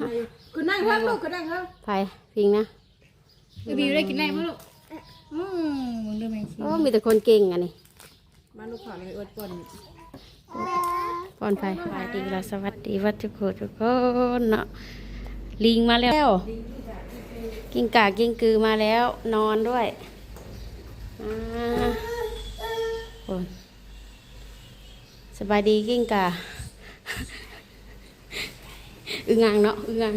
ขึ้นได้อยู่ขึ้นนั่งเพิ่มลูกขึ้นนั่งเพิ่มไปพิงนะจะบิวได้กินได้มั้ยลูกอืมมึงดูแมงชีโอ้มีแต่คนเก่งอันนี้มาลูกขอเลยอดปนปอนไปสวัสดีเราสวัสดีวัดทุกคนทุกคนเนาะลิงมาแล้วกิ้งก่ากิ้งกือมาแล้ว นอนด้วยอ่าโอ้ยสบายดีกิ้งก่า อึงอ่างเนาะอึงอ่าง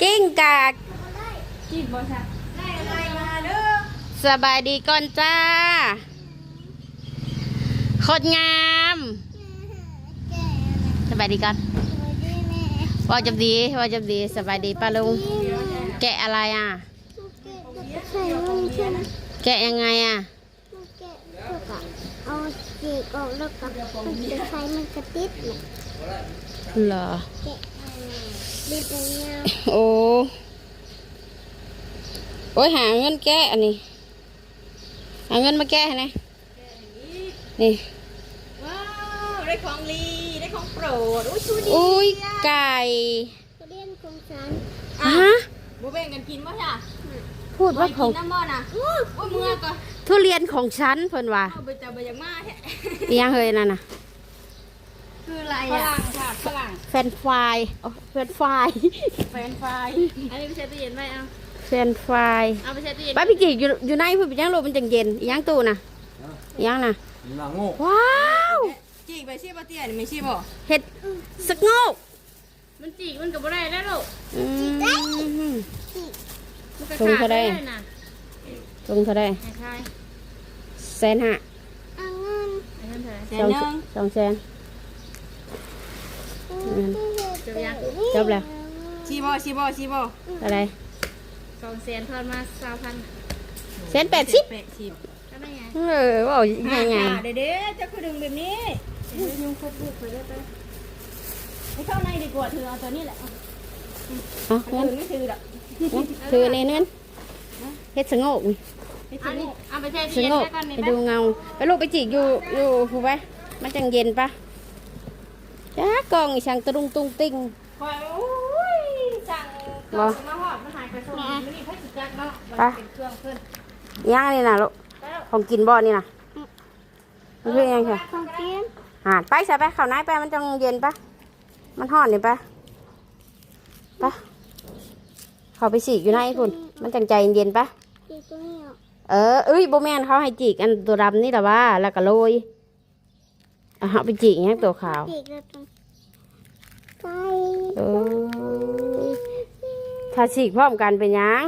กิ้งกากินบ่ซะสบายดีก่อนจ้าโคตรงามสบายดีก่อนว่าจำดีว่าจำดีสบายดีป้าลุงแกะอะไรอะ แกะยังไงอะ เอาจีกออกแล้วก็มันจะใช้มันกระติดเนี่ยเหรอแกะดิบเงาโอ้ โอ้ยหาเงินแกะอันนี้ หาเงินมาแกะให้หนะนี่ ว้าว ได้ของลี ได้ของโปรด อุ้ยชูดีอุ้ยไก่เรียนของฉันฮะบ่แบ่งกันกินบ่จ้ะพูดว่าของกินน้ำบ่น่ะอู้ว่าเมื่อก็ ทุเรียนของฉันเพิ่นว่าเอาไปจะไปยังมาแท้อีหยังเฮยนั่นน่ะคืออะไรอะฝรั่งค่ะฝรั่งแฟรนฟรายโอ้แฟรนฟรายแฟรนฟรายอันนี้ไปใช้ตู้เย็นไว้เอาแฟรนฟรายเอาไปใช้ตู้เย็นป้าพี่จีอยู่อยู่ในเพิ่นเป็นหยังโลกมันจังเย็นอีหยังตู้น่ะอีหยังน่ะหลังโง่ว้าวจีกไปชีบ่เตี้ยนี่ไม่ชีบ่เห็ดสักโงกมันจีกมันก็บ่ได้แล้วลูกอืม มันก็ส่งขาดเขาได้ได้น่ะ ตรงเท่าไดให้ทายแสนห้าเอาเงินให้เงินเท่าไหร่สองสองแสน อืม จบยังจบแล้วชีบ่ชีบ่ชีบ่อะไรสองแสนทอนมาสามพันแสนแปดสิบแปดสิบก็ได้ไงเออว่าง่ายไงเดี๋ยวเดี๋ยวจะคือดึงแบบนี้ยุงครบลูกไปได้ไปไม่เข้าในดีกว่าเธอเอาตัวนี้แหละเอาถืงั้นอไม่ถือหรอกคือในนั้นเฮ็ดสงบนี่อันนี้ เอาไปแช่สตู้เย็นงบไว้ก่อนนี่ไปไปดูเงา ไปลูกไปจีกอยู่อยู่ผูไปมันจังเย็นปะจ้ากองอีช่างตะรุงตุงติ้ง คอยโอ้ยสั่งบ่มาหอดมาหายไปส่งไม่มีไผสิจักเนาะไปเป็นเครื่องเพิ่นย่างนี่นะลูกของกินบ่อนี่นะมันคือยังไงของกินอ่าไปใส่ไปเข้าในไปมันจังเย็นปะมันห่อนนี่ปะปะเขาไปฉีกอยู่ในคุณมันจังใจเย็นๆปะจีตัวนี้ออก เออเอ้ยโบแมนเขาให้จีกอันตัวดำนี่แต่ว่า แล้วก็โรยอะเอาไปจีกอย่างนี้ตัวขาวจีกแล้วตรงไปเออถ้าฉีกพร้อมกันเป็นหยัง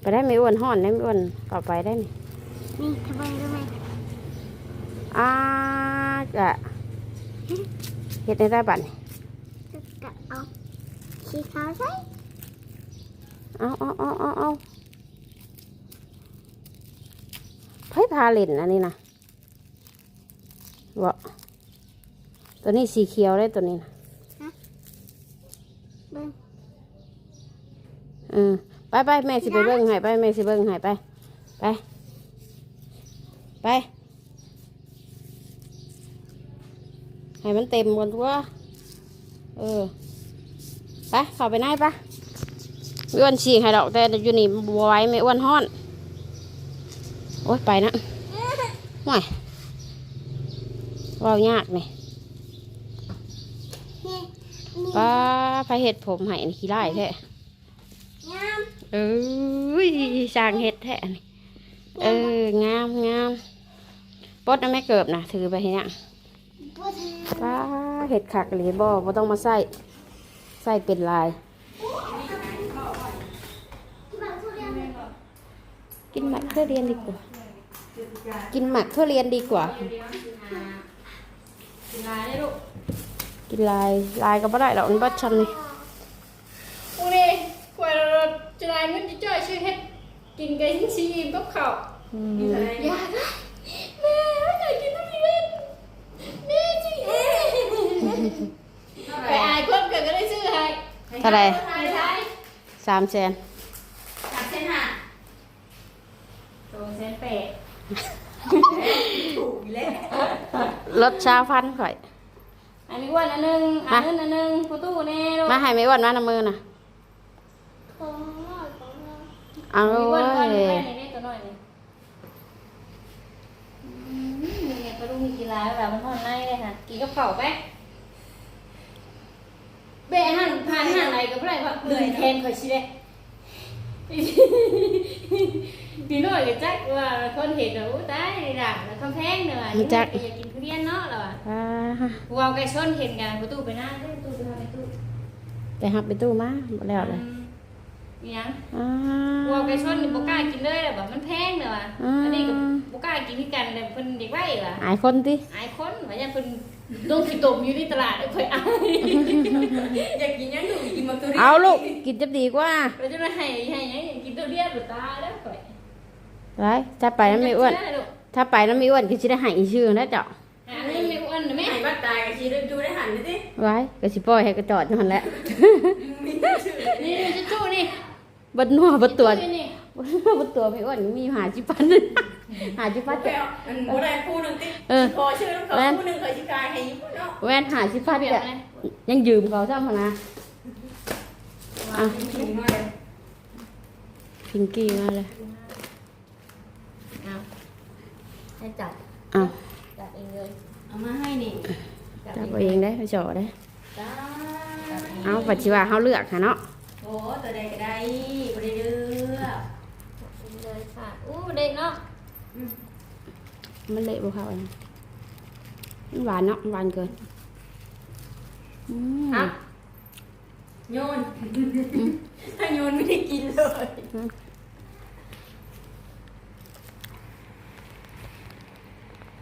ไปได้ไม่อ้วนห่อนได้ไม่อ้วนต่อไปได้นี่นี่ทำไมรู้ไหมอ่าจะเฮ็ดในได้บัดนี่จะกะเอา สีขาวใส่เอาเอาเอาเอาเอาไพ่พาเล่นอันนี้นะวะตัวนี้สีเขียวเลยตัวนี้นะเบิ้งอืมไปไปแม่สิไปเบิ้งให้ไปแม่สิเบิ้งให้ไป ไป ไป ให้มันเต็มบนตัวเออ ไปเข้าไปไหนปะไม่อ้วนฉีกให้ดอกแต่อยู่นี่บไหว้ไม่อ้วนห้อน โอ๊ยไปนะห่วยเว่ายากนี่นี่ป้าไปเห็ดผมให้นี่ขี้ไล่แท้งามเอ้ยสร้างเห็ดแท้นี่เอองามงามปดนะแม่เกิบนะถือไปให้เนี่ยบัวทาป้าเห็ดขักหรือบ่บ่ต้องมาใส่ ใส่เป็นลาย กินหมักเพื่อเรียนดีกว่า กินหมักเพื่อเรียนดีกว่าลายได้ลูกกินลายลายก็บ่ได้หรอกมันบัดชันนี่อูนี่ควายเราจะได้เงินจะจ่อยชื่อเฮ็ดกินไก่ชิ้นชีอิ่มกับข้าวอยากนะแม่ไม่อยากกินทุเรียนแม่จริงไปอายคนเกิดก็ได้ซื้อให้ เท่าไหรให้ทายสามแสนสามเส้นห้าสองเส้นแปดนี่แหละรถชาฟันข่อยอันนี้อ้วนอันหนึงอันนึงอันหนึงประตูแน่ลูกมาให้ไม่อ้วนมาน้ำมือน่ะของหน่อยของเราเอามีอ้เว้วนก่อนยนี่แม่นี่เด็กตัวน้อยนี่อืมนี่ไงประตูมีกีฬาแบบมันทอนในเลยค่ะกินกับข้าวไปเบะหันผ่านหันไหน ก็บ่ได้เพราะลืมแทนข่อยสิเด้พี่น้อยก็จักว่าคนเห็นว่าอู้ตายด่าแล้วคำแพงเด้อว่าอยากกินทุเรียนเนาะแล้วอะอ่ากูเอาไก่ชนเห็นกันประตูไปหน้าเด้อประตูไปทางในตู้ไปหับไปตู้มาบ่แล้วเลยมีหยังอ่ากูเอาไก่ชนนี่บ่กล้ากินเลยแล้วแบบมันแพงเด้อว่ะอืมอันนี้ก็บ่กล้ากินคือกันแต่เพิ่นเด็กไว้ว่ะอายคนติอายคนว่าอย่าเพิ่น ต้องขี้ตมอยู่ในตลาดเด้อค่อยอายอยากกินยังหนูกินมาตัวนี้เอาลูกกินจะดีกว่าเราจะมาให้ให้หยังกินทุเรียนบ่ตายแล้วค่อยไรถ้าไปน้ำไม่อ้วนจักเชื่ลูกถ้าไปน้ำไม่อ้วนก็สิได้ใหายชื่อนะเจ้าหาเงินไม่อ้วนนะไม่แม่หายบ้านตายกับชีดูได้หันดิสิไว้ก็สิปล่อยให้กระจอดนั่นแหละมีชื่อนี่นี่จะจู้นี่บัดนัวบัดตัวนี่นี่บัดนัวบัดตัวไม่อ้วนมีหาจิปันหาจิ ปันไปเอาอันโบราณคู่หนึ่งติเออพอชื่อต้องเขาคู่หนึ่งเคยชิกายให้ญี่ปุ่นเนาะแว่นหาจิปันเปลี่ยนจะไหมยังยืมเขาซ้ำหั่นนะอะถึงมาเลยพิงกี้มาเลยเอาให้จับอ้าวจับเองเลยเอามาให้นี่จับจับเอเอางเองได้ไปจ่อได้จ้าเอาปัจจุบันเขาเลือกค่ะเนาะโอ้ตัวใดก็ได้บ่ได้เด้อเลยค่ะอู้เด็กเนาะ มันเละบ่เขาอันนั้นมันหวานเนาะหวานเกินอืมอะโยน ถ้าโยนไม่ได้กินเลย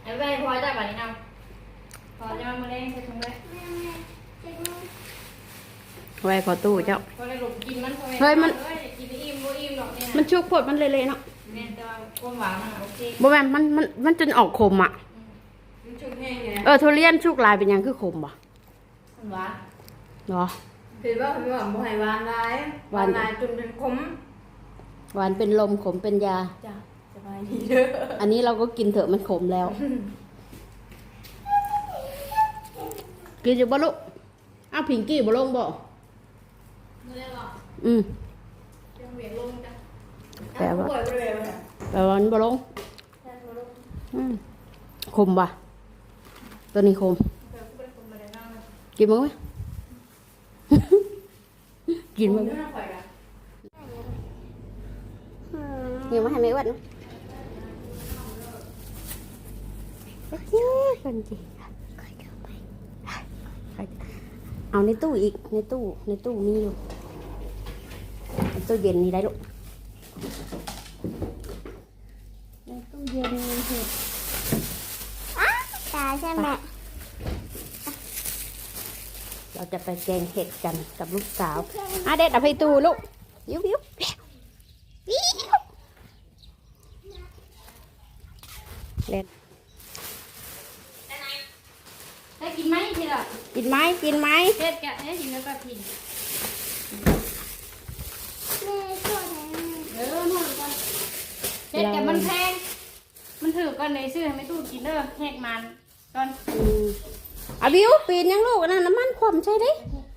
ไอ้ใบพอจับแบบนี้เอาพอจะมาเล่นใส่ถุงเลยแม่แม่เจ๊งไว้ขอตู้เจ้าพอได้หลบกินมันพอเฮ้ยมันเฮ้ยกินอิ่มบ่อิ่มหรอกเนี่ยมันชุกโพดมันเละๆเนาะ แม่แต่ว่าความหวานมันโอเคบ่แม่นมันมันมันจนออกขมอะ มันชุบแห้งไงเออทุเรียนชุกลายเป็นหยังคือขมบ่มันหวานเนาะ คือว่าคือว่าบ่ให้หวานหลายหวาน หลายจนเป็นขมหวานเป็นลมขมเป็นยา จ้ะสบายดีเด้ออันนี้เราก็กินเถอะมันขมแล้ว กินอยู่บ่ลูกอ้าวพิงกี้บ่ลงบ่ไม่ได้หรอกอืมเรื่องเวียนลงจ้ะ แปลว่าป่วยบ่ได้บ่ได้แปลว่ามันบ่ลงแค่ลงอืมขมบ่ะ ตัวนี้ขมเดี๋ยวกูไปคนมาได้นั่งนะกินมั้งไหม กินมั้งเด้อข่อยล่ะเดี๋ยวมาให้แม่อ้วนนะเฮ้ยคนจีเอาในตู้อีก ในตู้ ในตู้มีอยู่ในตู้เย็นนี่ได้ลูก ในตู้เย็นมีเห็ดตาใช่ไหมเราจะไปแกงเห็ดกันกับลูกสาวอะเด็ดเอาไปตู้ลูกยิบยิบยิบเด็ดได้กินไหมทีละกินไหมกินไหมเด็ดแกะได้กินแล้วก็กิน แม่ช่วยหน่อย เออหน่อยก่อน เด็ดแกะมันแพง มันถือก่อนในซื้อให้ไม่ตู้กินเด้อแหกมันก่อนอืมอาบิวปีนยังลูกอันนั้นน้ำมันความใช่ไหม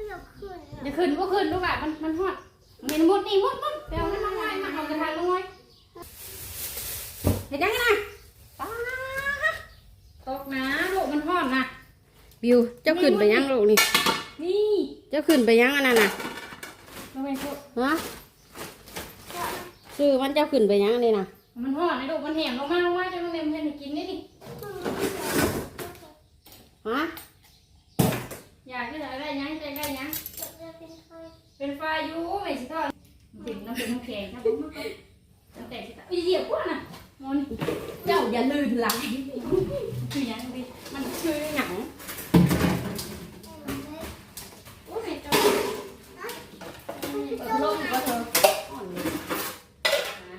เราขึ้นอย่าขึ้นก็ขึ้นลูกอะมันมันฮอดเห็นมุดนี่มุดมุดเดี๋ยวน้ำมันไว้มาเอากระทะลงไว้เห็นยังไงนะป้าตกนะลูกมันฮอดนะบิวเจ้าขึ้นไปยังลูกนี่ นี่เจ้าขึ้นไปยังอันนั้นน่ะทำไมพูดฮะชื่อมันเจ้าขึ้นไปยังนี่น่ะ มันฮอดในลูกมันแหมลงมาลงมาจะมันเต็มเพื่อนให้กินได้ดิฮะอยากที่จะได้ยังใจได้ยังเป็นไฟอยู่ไม่ใช่ทอดติดน้ำเป็นน้ำแข็งครับผมมันก็ตั้งแต่ที่ตาอุ้ยเหยียบพวกน่ะมอนเจ้าอย่าลืมหลายคือยังดิมันชื่อหนังโอ้ยจอเปิดโลกก็เถอะ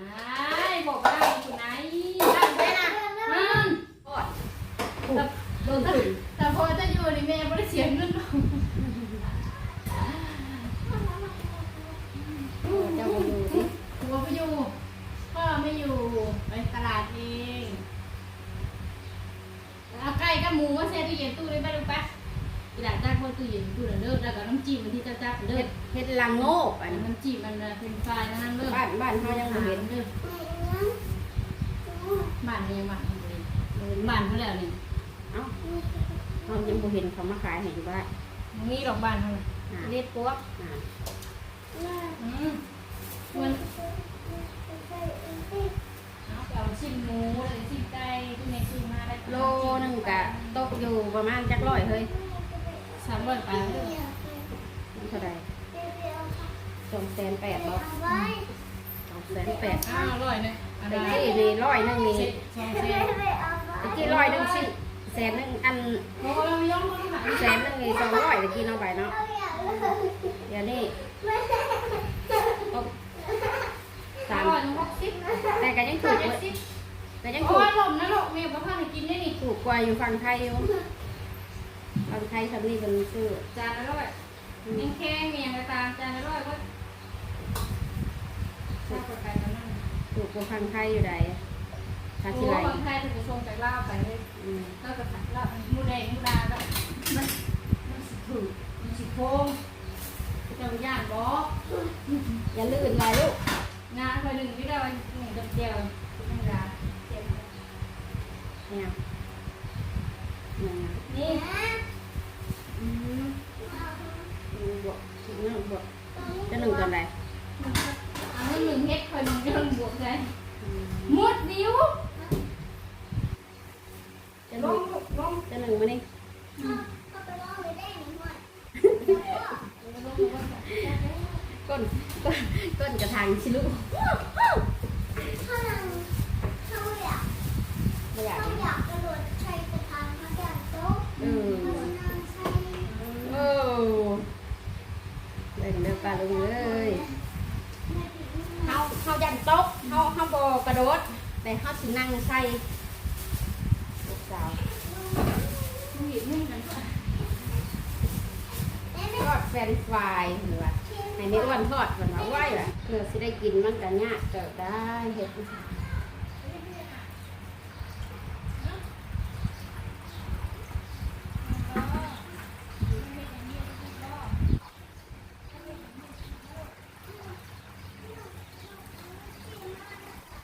ไอ้บอกว่าคุณไหนตั้งไว้นะมันโอ้ยแต่โดนตึ้งแต่พอจะอยู่ในแม่ไม่ได้เสียเงินหรอก เจ้าไปดูสิ หัวไปอยู่พ่อไม่อยู่ไปตลาดเอง หมูมาแช่ตู้เย็นตู้ได้ไหมลูกปะกระดาษจ้างพวกตู้เย็นตู้นั่นเลิกแล้วก็น้ำจิ้มมันที่จ้าจ้าเลิ เฮ็ ก ดเฮ็ดลังโง่อั อั น น นี้ น้ำจิ้มมันเป็นไฟนั่นเลิก บ้านบ้านเฮายังบ่เห็น เลิกบ้านยังบ้านบ้านเขาแล้วนี่ เอ้าเฮายังบ่เห็นเขามาขายให้อยู่บ้าน นี่ดอกบ้านเขา อ่า เรียกปุ๊บ อ่า อืมมันเอาเอาชิ้นหมูอะไรชิ้นไก่ที่ในซื้อมาได้ โลหนึงก็ตกอยู่ ประมาณจักร้อยเฮ้ยสามร้อยไปเลยมันเท่าใด280,000บ่280,000อ้าวร้อยเนี่ยอันตะนั้นกี้นี่ร้อยหนึงนี่เจ็ดสองเจ็ดตะกี้ร้อยหนึงสิแสนหนึงอันโอ้เราย่องมาหาแสนหนึงนี่200ตะกี้เนาะไปเนาะเดี๋ยวนี้ตกสาสามมร้อยหนึ่งหกสิบแต่ก็ยังถูกเจ็เว้ดยสิบก็ยังโอ้ถูกยลมนะลูกแม่บอกว่าให้กินได้นี่ถูกกว่าอยู่ฝั่งไทยอยู่ ฝั่งไทยทำนี่เป็นซื้อจานละร้อยแข็งแข็งเมียงกระตามจานละร้อยก็ข้าวไก่ตอนนั้นถูกกว่าฝั่งไทยอยู่ใดชาโอ้ชิไลบางไทยถึงจะส่งจากลาวไปเลยอืมแล้วก็ลาวมูแดงมูดาก็มันมันสิถือมันสิโค้งเจ้าย่านบอกอย่าลื่นลายลูกงานคนหนึ่งที่เราหนึ่งเดียวธรรมดาเจ็บเนี่ยเนี่อืมบวกหนึ่งบวกจะหนึ่งตอนไหนอันนี้หนึ่งเฮ็ดคนงเรื่องบวกใจมมดดิ้วจะหนึ่งจะหนึ่งมานี่ก้นก้นก้นกระถางชิลูกไม่อยาก เออโอ้เล่นเด้อปลาลุงเลยเฮาเฮายันโต๊ะเฮาเฮาบ่กระโดด แต่เฮาสินั่งใส่ลูกสาวทอดแฟรนฟรายหรือว่าให้ไม่อ้วนทอดก่อนว่าไหวล่ะเพื่อสิได้กินมันก็ยากเกิดได้เฮ็ด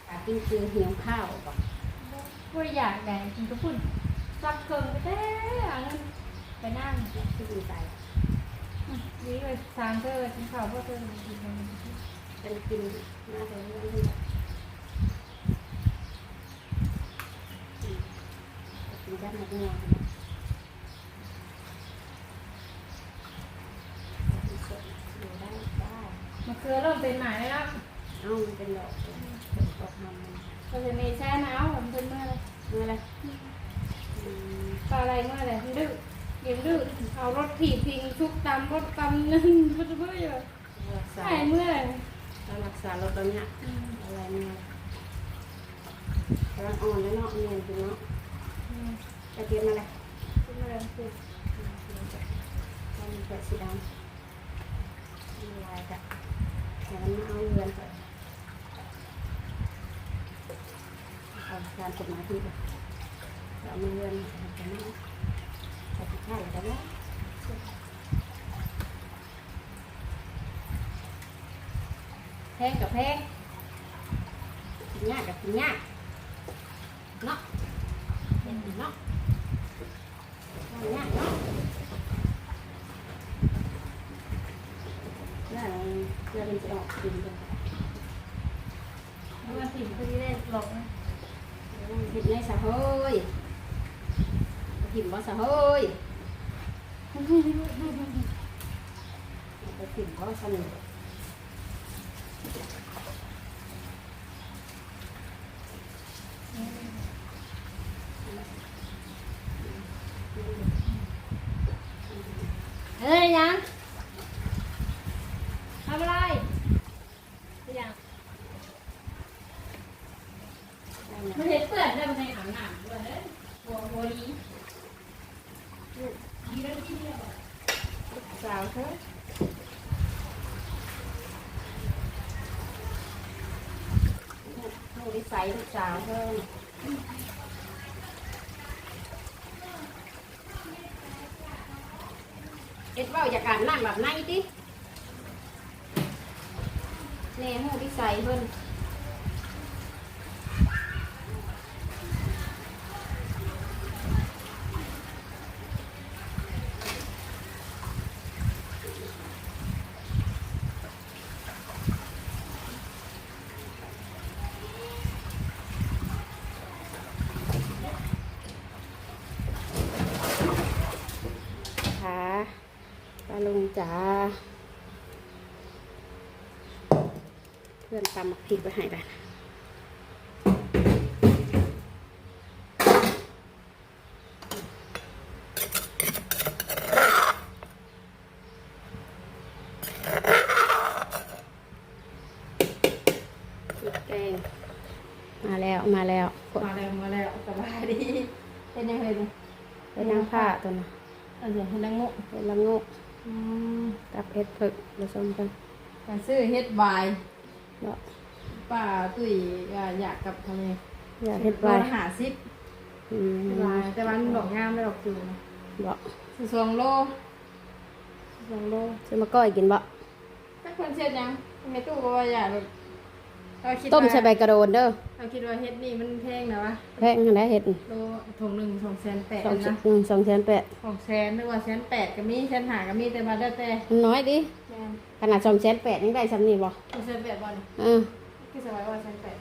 ปลากิ้งคือเหี่ยวข้าวก่อน พูดอยากแดงกินก็พูดซักเกินไปแต่อันนั้นไปนั่ง ที่ดีใจ นี่ไปทางเธอกินข้าวเพราะเธอกินมัน เป็นกินน่าจะเรื่องนี้กินยัดหมดเงาอยู่ได้ได้มะเขือเริ่มเป็นหมายแล้วเอ้ามันเป็นดอกดอกทำมันก็จะมีแช่น้ำผมเป็นเมื่อไรเมื่อไรอืมปลาอะไรเมื่อไรดื้อเย็นดื้อเอารถถีบพิงชุกตำรถตำนึงมันจะเมื่อยู่รักษาใช่เมื่อไร เรารักษาเราตอนเนี้ยอะไรเนี่ยกำลังอ่อนแล้วเนาะเนียนจริงเนาะจะเตรียมอะไรเมื่อไรคือเรามีเปิดสีดำมีลายกับแต่มันไม่เอาเรือนก่อนเอาการกฎหมายที่เรามีเรือนแต่ไม่แต่ที่ข้าวแต่ว่า แพงกับแพงกินยากกับกินยากเนาะเป็นเนาะกินยากเนาะน่าเพื่อนจะออกกินกันเมื่อถีบพอดีได้หลอกนะเห็ดในสะเฮ้ยหิมบ่สะเฮ้ยไปหิมบ่สนุก ใสลูกสาวเพิ่มเอ็ดเบ้าจากการนั่งแบบไหนดิแน่หูที่ใสเพิ่ม มาแล้วมาแล้วมาแล้วมาแล้วสบายดีเป็นยังไงเนี่ยเป็นนางผ้าตัวน่ะอันเดียวให้ดังงกเป็นละโงกอืมกับเห็ดเผึกผสมกันการซื้อเฮ็ดบายเนาะป้าตุ้ยก็อยากกับทำไมอย่าเห็ดโลไว้ละหาสิบอืมลายแต่ว่ามันดอกงามไม่ดอกจูนะบ่สิสองโลสิสองโลจะมาก้อยกินบ่ถ้าคนเช็ดยังแม่ตู้ก็ว่าอยากแบบ เราคิดต้มว่าใส่ใบกระโดนเด้อเราคิดว่าเฮ็ดนี่มันแพงนะวะแพงขนาดเห็ดโลถุงหนึ่งสองแสนแปดสองนะอืมสองแสนแปดสองแสนหรือว่าแสนแปดก็มีแสนหาก็มีแต่มาได้แต่มันน้อยดิแม่ขนาดสองแสนแปดยังได้ซ้ำนี่บ่คุณแสนแปดบอลเออคือสบายว่าแสนแปด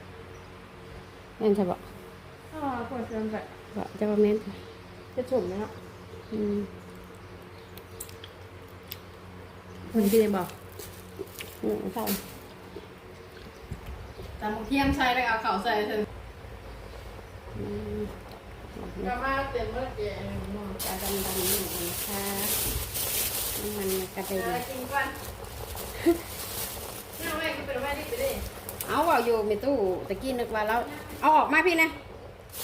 แม่นใช่บ่อ๋อคนแสนแปดบ่จะว่าแม่นค่ะจะฉุ่มไหมครับอืมคนที่บอกอืมใช่ ตามเทียมใส่แล้วเอาเข่าใส่เถอะอืมก็มาเต็มเมื่อกี้ตาดำดำๆนี่นะคะน้ำมันกระเด็นอะไรกินกันนี่แม่ก็เป็นแม่ที่ไปดิเอาเอาอยู่ในตู้ตะกี้นึกว่าเราเอาออกมาพี่นะ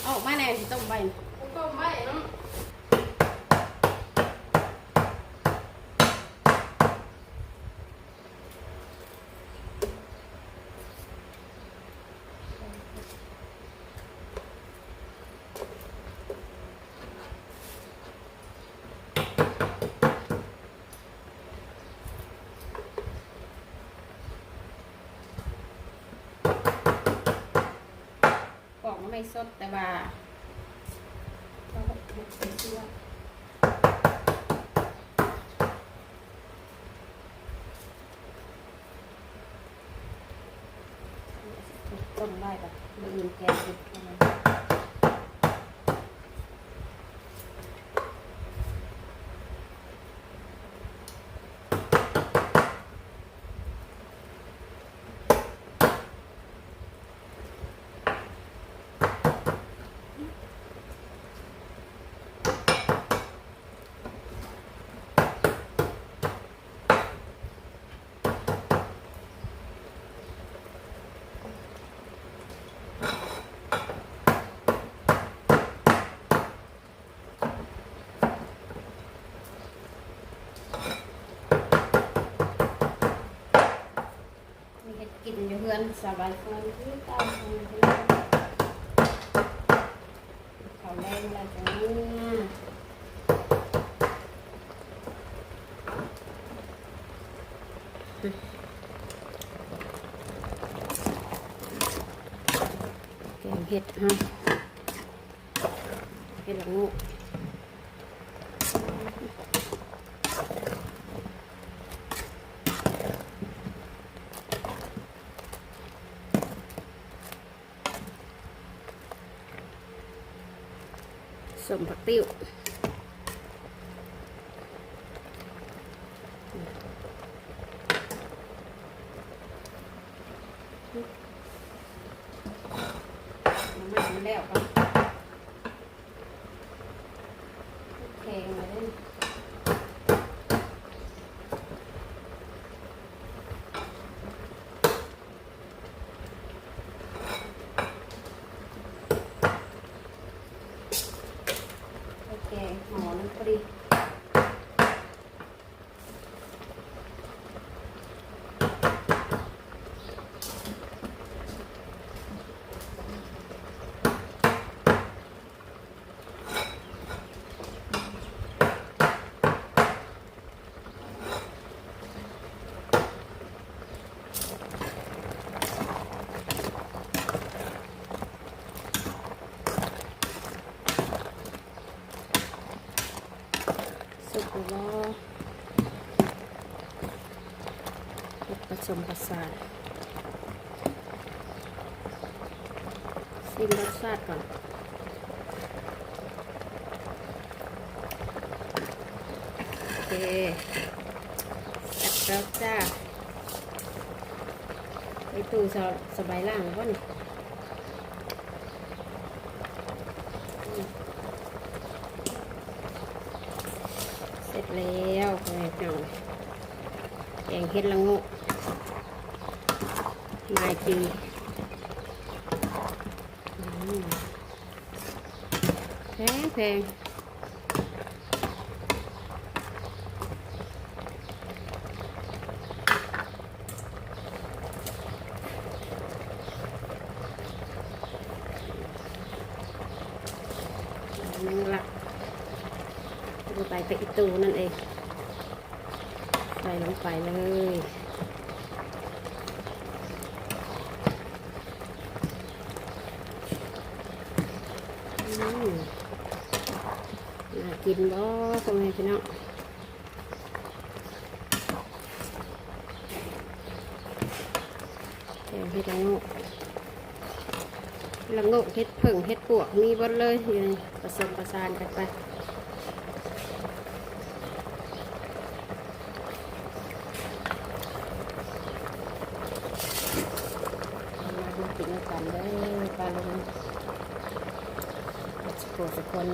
เอาออกมาแน่สิต้มใบผมก็ไม่เนาะ กล่องมันไม่สดแต่ว่าต้มได้แบบลืมแกงดิบเข้ามามีเห็ดกินอยู่เพื่อน สบายเพื่อนที่ตามเพื่เขาแรงอะไรจังเนี่ยแกงเห็ดฮะเห็ดละงู มผักติ้วน้ำมันมันแล้วก็แกงมาเล่นแกงหอน้ำปรี สม ประสานชิมรสชาติก่อนโอเคจัดแล้วจ้าไปตู้สบสบายล่างวะนี่อืมเสร็จแล้วไปเจ้าแกงเห็ดละงก นายจีอืมแพงแพงนั่นละลงไปไปอีตูนั่นเอง ใส่ลงไปเลยอืม น่ากินบ่พ่อแม่พี่น้องแกงเห็ดละโงกละโงกเห็ดผึ่งเห็ดปวกมีหมดเลยอยู่ในผสมประสานกันไปมาดูกินกันเลยปลาลงสกุลสกุล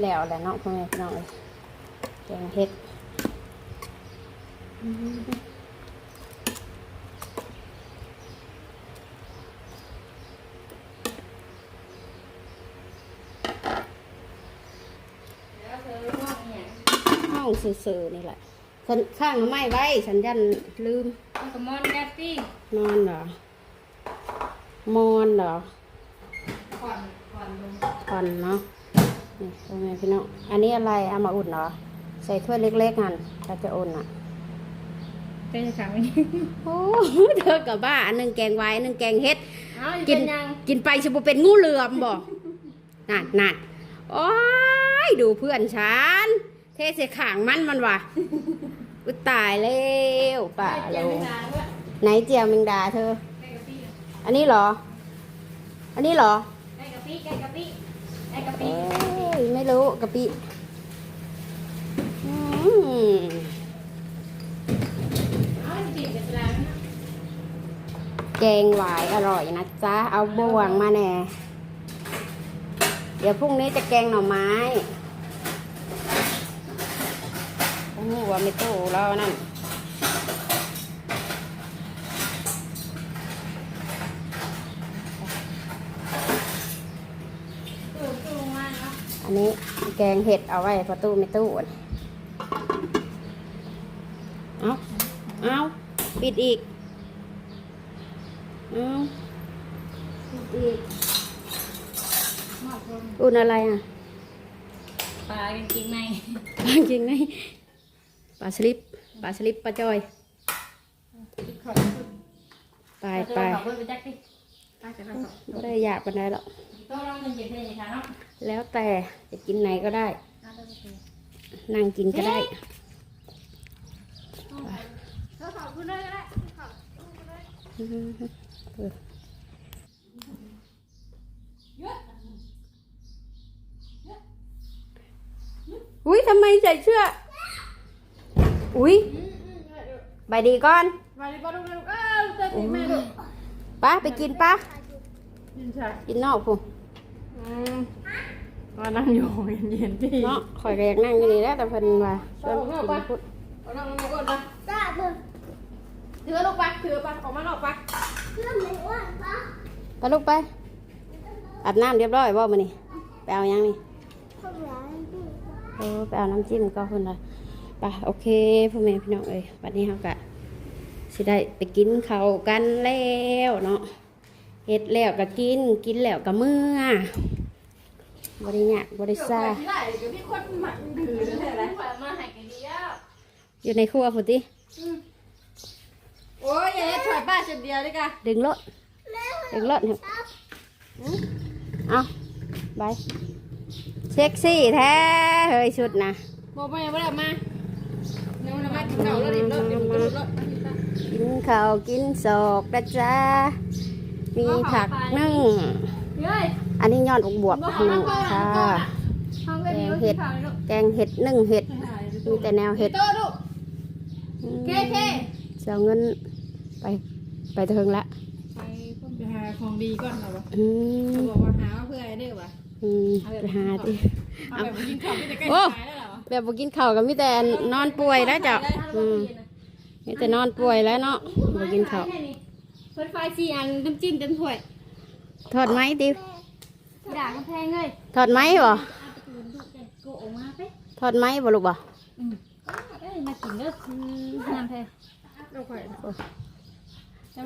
แล้วแหละเนาะพ่อแม่พี่น้องเลยแกงเห็ดห้องซื่อๆนี่แหละฉันข้างไม่ไว้ฉันยันลืมเอากระมอนแดดปี้นอนเหรอ มอนเหรอผ่อนผ่อนลงก่อนเนาะ นี่พ่อแม่พี่น้องอันนี้อะไรเอามาอุ่นเหรอ ใส่ถ้วยเล็กๆกันถ้าจะอุ่นอะเต้นขังไว้นี่โอ้เธอกับบ้าอันหนึ่งแกงไว้อันหนึ่งแกงเฮ็ด เอาอยู่กิเป็นยังกินไปจะบ่เป็นงูเหลือมบ่นั่นนั่นโอ้ยดูเพื่อนฉัน เทเสขางมันมันว่ะอุยตายแล้วป่าเจีโลยวไม่นานด้วยไหนเจียวแมงดาเธอ ไก่กะปิอันนี้เหรอ อันนี้เหรอไก่กะปิไก่กะปิไก่กะเอ้ปิย ไม่รู้กะปิอืมแกงหวายอร่อยนะจ๊ะ เอาบวงมาแน่เดี๋ยวพรุ่งนี้จะแกงหน่อไม้โอ้โหว่าไม่ตู้แล้วนั่น ตู้ตู้มาเนาะอันนี้แกงเห็ดเอาไว้ประตูไม่ตู้อันเอาเอาปิดอีกเอาปิดอีกหมอกลงอุ่นอะไรอะปลาจริงๆในปลาจริงไหมปลาสลิปปลาสลิปปลาจอยขอบคุณไปไปขอบคุณไปจักดิปลาจะขอบไม่ได้อยากปานใดหรอก แล้วแต่จะกินไหนก็ได้ นั่งกินก็ได้เธอขอบคุณด้วยก็ได้ขอบเอออุ้ยทำไมใส่เสื้ออุ้ยไปดีก่อนมาดิป้าลูกนลูกเอ้าเต้นสิแม่ลูกป้าไปกินป้ายินใช่กินนอกพูอืม มานั่งอยู่เย็นๆที่เนาะข่อยก็อยากนั่งอยู่นี่แหล้วแต่เพิ่นว่าชวนกินพุดเอานั่งลงมาก่อนปะจ้าเบิ่งถือลูกปะถือปะออกมาออกปะเรื่องไหนว่าปะไปลูกไปอาบน้ำเรียบร้อยบ่มื้อนี้ไปเอายังนี่ข้าวหลามพี่เออไปเอาน้ำจิ้มก็คนละไปโอเคพ่อแม่พี่น้องเอ้ยวันนี้เราก็สิได้ไปกินข้าวกันแล้วเนาะเฮ็ดแล้วก็กินกินแล้วก็เมื่อ บริญากบริซ่าที่ไหนเดี๋ยวพี่คนหมักถือเลยนะปลามาให้กันดีอะอยู่ในครัวพุ่นติโอ้ยอย่าให้ถอยป้าเฉยเดียวด้วยกันดึงรถดึงรถเนี่ยครับเอาไปเซ็กซี่แท้เฮ้ยชุดนะบอกไปยังไม่ได้มาเดี๋ยวมันมากินข้าวแล้วเดี๋ยวเดี๋ยวมันจะรถกินข้าวกินศอกนะจ๊ะมีผักนึ่งเฮ้ย อันนี้ยอดบวบบอกๆเขาหนึ่นั่งงก่อนค่ะห้องเว็บนี้กินข้าวเลยลูกแกงเห็ดนึ่งเห็ดมีแต่แนวเห็ดโต๊ะลูกเคเคจะเอาเงินไปไปเทิงละไปไปหาของดีก่อนเหรอวะอืมเขาบอกว่าหาเพื่อไอ้เด้อวะอืมไปหาดิเอาแบบกินข้าวไม่ได้ใกล้โอ้ตายแล้วเหรอแบบบ่กินข้าวก็มีแต่นอนป่วยแล้วจ้ะอืมมีแต่นอนป่วยแล้วเนาะบ่กินข้าวเพิ่นไฟสี่อันน้ำจิ้มเต็มถ้วยทอดไหมติ ด่ากระแพงเลยทอดไหมบ่โกออกมาไปทอดไหมบ่ลูกบ่เอ้ยมากินเด้อน้ำแพงเราค่อย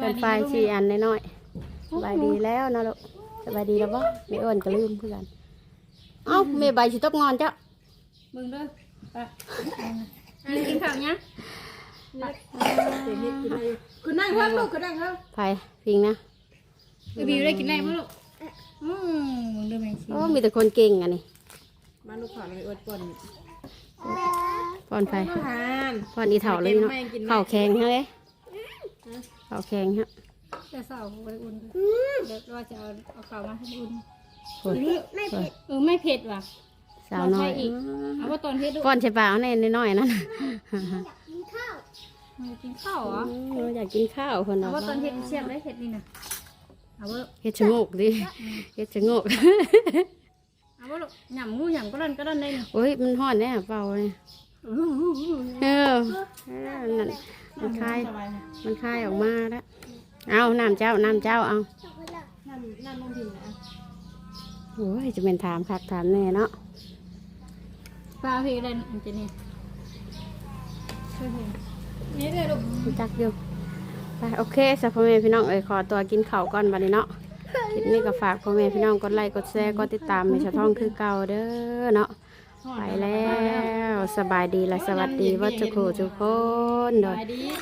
เป็นไฟสี่อันน้อยๆสบายดีแล้วเนาะลูกสบายดีแล้วบ่ไม่อ้วนก็ลืมเพื่อนเอ้าแม่ใบสิตกงอนจ้ะมึงเด้อไปอันนี้กินข้าวเนี้ยคุณนั่งเพิ่มลูกคุณนั่งเพิ่มไผพิงนะไปบิวได้กินได้มั้ยลูก อืมมึงเด้อแมงชีโอ้มีแต่คนเก่งอันนี้มาลูกขอเลยอดป่นป้อนไผทานป้อนอีเถ่าเลยเนาะข้าวแข็งฮะเลยข้าวแข็งฮะจะเศร้าไปอุ่นเดี๋ยวว่าจะเอาเอาข้าวมาให้อุ่นโอ้ยไม่เผ็ดเออไม่เผ็ดว่ะสาวน้อยเอาว่าตอนเผ็ดลูกป้อนใช่เปล่าในน้อยๆนั่นกินข้าวมากินข้าวเหรออืมอยากกินข้าวคนเอาเราว่าตอนเผ็ดเสียบได้เผ็ดนี่นะ เอาว่าเฮ็ดชะโงกดิเฮ็ดชะโงก เอาว่าลูกหยำงูหยำก็ดันก็ดันได้นี่โอ้ยมันห่อนแน่เปล่าเลยเออเออนั่นมันคายมันคายออกมาแล้วเอาน้ำเจ้าน้ำเจ้าเอาช็อกโกแลตน้ำน้ำลงดินนะ โอ้ยจะเป็นถามคักถามแน่เนาะปลาพี่ได้อันจะนี่ช่วยเห็นนี่เลยลูกรู้จักอยู่ ไปโอเคสัพ่อแม่พี่น้องเอ้ยขอตัวกินข้าวก่อนบัดนี้เนาะคลิปนี้ก็ฝากพ่อแม่พี่น้องกดไลค์กดแชร์กดติดตามในช่องคือเก่าเด้อเนาะไปแล้วสบายดีและสวัสดีวัดจุกทุกคนโดย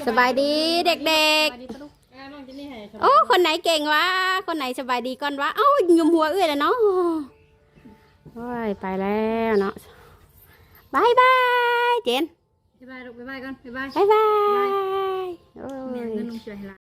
สบายดีเด็กสบายดีปะลูกอ่าน้องจะนี่ให้ๆโอ้คนไหนเก่งวะคนไหนสบายดีก่อนวะเอ้ายุมหัวเอื้อยแล้วเนาะโอ้ยไปแล้วเนาะบายบายเจน บ๊ายบายลูกบ๊ายบายก่อนบ๊ายบายบายบายโอ้แม่ยเงินลุงช่วยให้ละ